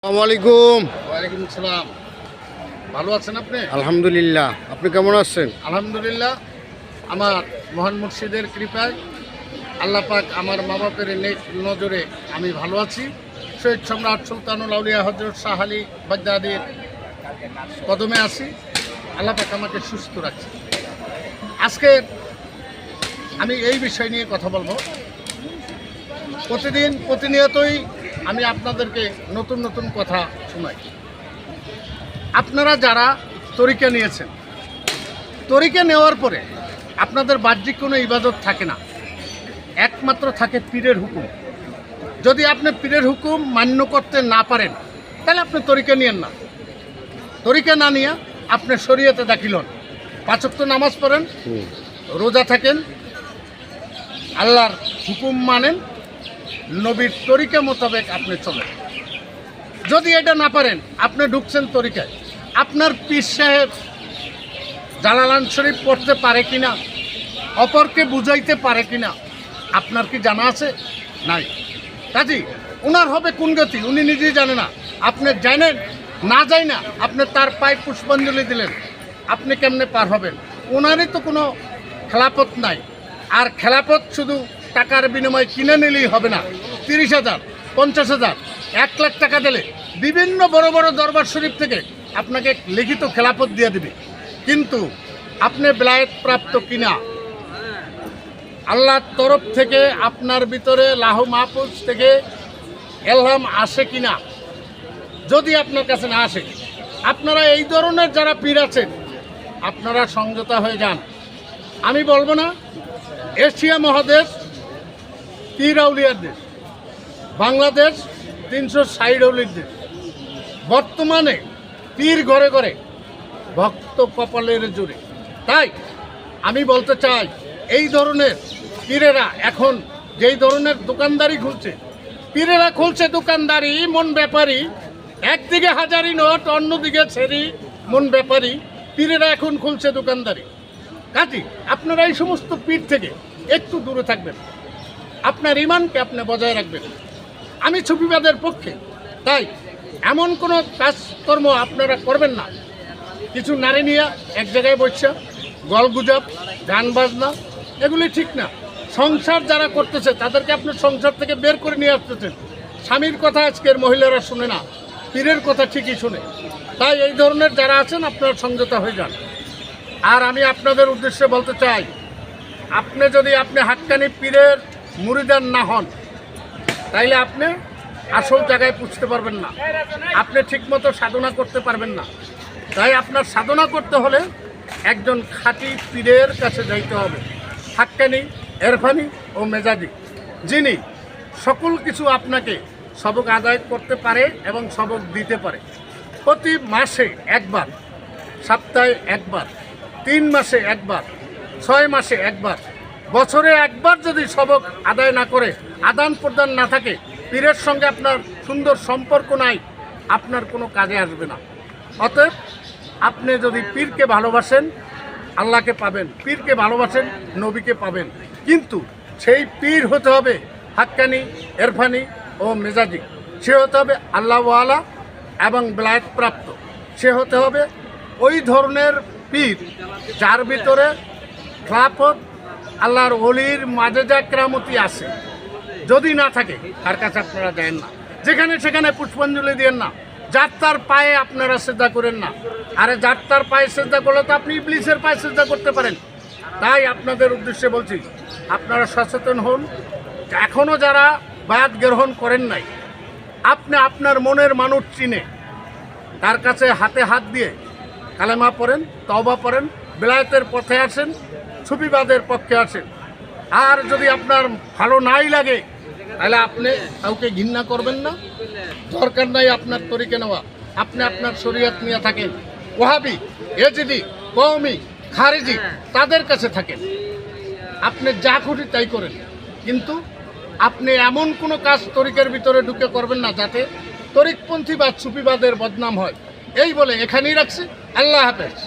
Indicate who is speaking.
Speaker 1: আসসালামু আলাইকুম।
Speaker 2: ওয়ালাইকুম আসসালাম। ভালো আছেন আপনি?
Speaker 1: আলহামদুলিল্লাহ। আপনি কেমন আছেন?
Speaker 2: আলহামদুলিল্লাহ। আমার মহান মুর্শিদের কৃপায় আল্লাহ পাক আমার মা বাপের নজরে আমি ভালো আছি। শহীদ সম্রাট সুলতানুল আউলিয়া হজরত শাহ আলী কদমে আছি। আল্লাহ পাক আমাকে সুস্থ রাখছে। আজকে আমি এই বিষয় নিয়ে কথা বলব। প্রতিদিন প্রতিনিয়তই আমি আপনাদেরকে নতুন নতুন কথা শোনাই। আপনারা যারা তরিকা নিয়েছেন তরিকা নেওয়ার পরে আপনাদের বাহ্যিক কোনো ইবাদত থাকে না। একমাত্র থাকে পীরের হুকুম। যদি আপনি পীরের হুকুম মান্য করতে না পারেন তাহলে আপনি তরিকা নিয়েন না। তরিকা না নিয়ে আপনি শরীয়তে দাখিল হন। পাঁচক তো নামাজ পড়েন রোজা থাকেন আল্লাহর হুকুম মানেন নবীর তরিকা মোতাবেক আপনি চলেন। যদি এটা না পারেন, আপনি ঢুকছেন তরিকায়। আপনার পীর সাহেব জালালান শরীফ পড়তে পারে কি না অপরকে বুঝাইতে পারে কি না আপনার কি জানা আছে? নাই। কাজী ওনার হবে কোন গতি? উনি নিজেই জানে না। আপনি জানেন, না যাই না, আপনি তার পায়ে পুষ্পাঞ্জলি দিলেন। আপনি কেমনে পার হবেন? ওনারই তো কোনো খেলাপথ নাই। আর খেলাপথ শুধু টাকার বিনিময়ে কিনে নিলেই হবে না। তিরিশ হাজার, পঞ্চাশ হাজার, এক লাখ টাকা দিলে বিভিন্ন বড় বড় দরবার শরীফ থেকে আপনাকে লিখিত খেলাপথ দিয়ে দেবে। কিন্তু আপনি বেলায়েত প্রাপ্ত কিনা, আল্লাহর তরফ থেকে আপনার ভিতরে লাহ মাহফুজ থেকে এলহাম আসে কিনা, যদি আপনার কাছে না আসে, আপনারা এই ধরনের যারা পীর আছেন, আপনারা সংযত হয়ে যান। আমি বলব না, এশিয়া মহাদেশ পীর আউলিয়ার দেশ। বাংলাদেশ তিনশো ষাট আউলির দেশ। বর্তমানে পীর ঘরে ঘরে ভক্ত কপালের জুড়ে তাই আমি বলতে চাই, এই ধরনের পীরেরা এখন যেই ধরনের দোকানদারি খুলছে, পীরেরা খুলছে দোকানদারি, মন ব্যাপারী। একদিকে হাজারি নোট, অন্যদিকে ছেড়ি, মন ব্যাপারী। পীরেরা এখন খুলছে দোকানদারি। কাজী, আপনারা এই সমস্ত পীর থেকে একটু দূরে থাকবেন। আপনার ইমানকে আপনি বজায় রাখবেন। আমি ছবিবাদের পক্ষে, তাই এমন কোনো কাজকর্ম আপনারা করবেন না। কিছু নারী নিয়ে এক জায়গায় বসছে গলগুজব গান বাজনা, এগুলি ঠিক না। সংসার যারা করতেছে, তাদেরকে আপনি সংসার থেকে বের করে নিয়ে আসতেছেন। স্বামীর কথা আজকের মহিলারা শুনে না, পীরের কথা ঠিকই শুনে। তাই এই ধরনের যারা আছেন, আপনারা সংযত হয়ে যান। আর আমি আপনাদের উদ্দেশ্যে বলতে চাই, আপনি যদি আপনি হাক্কানি পীরের মুরিদান না হন, তাইলে আপনি আসল জায়গায় পুষতে পারবেন না। আপনি ঠিকমতো সাধনা করতে পারবেন না। তাই আপনার সাধনা করতে হলে একজন খাঁটি পীরের কাছে যাইতে হবে। হাক্কানি, এরফানি ও মেজাজি, যিনি সকল কিছু আপনাকে সবক আদায় করতে পারে এবং সবক দিতে পারে। প্রতি মাসে একবার, সপ্তাহে একবার, তিন মাসে একবার, ছয় মাসে একবার বছরে একবার যদি সবক আদায় না করে, আদান প্রদান না থাকে, পীরের সঙ্গে আপনার সুন্দর সম্পর্ক নাই, আপনার কোনো কাজে আসবে না। অতএব আপনি যদি পীরকে ভালোবাসেন, আল্লাহকে পাবেন, পীরকে ভালোবাসেন, নবীকে পাবেন। কিন্তু সেই পীর হতে হবে হাক্কানি, এরফানি ও মেজাজি। সে হতে হবে আল্লাহওয়ালা এবং প্রাপ্ত। সে হতে হবে ওই ধরনের পীর যার ভিতরে খেলাফত আল্লাহর অলির মাজেজা কেরামতি আছে, যদি না থাকে, তার কাছে আপনারা দেন না। যেখানে সেখানে পুষ্পাঞ্জলি দেন না। যার তার পায়ে আপনারা শ্রদ্ধা করেন না। আরে যার তার পায়ে শ্রদ্ধা করলে তো আপনি ইবলিসের পায়ে শ্রদ্ধা করতে পারেন। তাই আপনাদের উদ্দেশ্যে বলছি, আপনারা সচেতন হন। এখনও যারা বায়াত গ্রহণ করেন নাই, আপনি আপনার মনের মানুষ চিনে। তার কাছে হাতে হাত দিয়ে কালেমা পড়েন, তওবা পড়েন, বেলায়েতের পথে আসেন সুফিবাদের পক্ষে আসেন আর যদি আপনার ভালো নাই লাগে, তাহলে আপনি কাউকে ঘৃণা করবেন না। দরকার নাই আপনার তরিকে নেওয়া। আপনি আপনার শরীয়ত নিয়ে থাকেন। ওহাবি এজিদি কৌমি খারিজি তাদের কাছে থাকেন। আপনি যা খুশি তাই করেন। কিন্তু আপনি এমন কোনো কাজ তরিকের ভিতরে ঢুকে করবেন না যাতে তরিকপন্থী বা সুফিবাদের বদনাম হয়। এই বলে এখানেই রাখছি। আল্লাহ হাফেজ।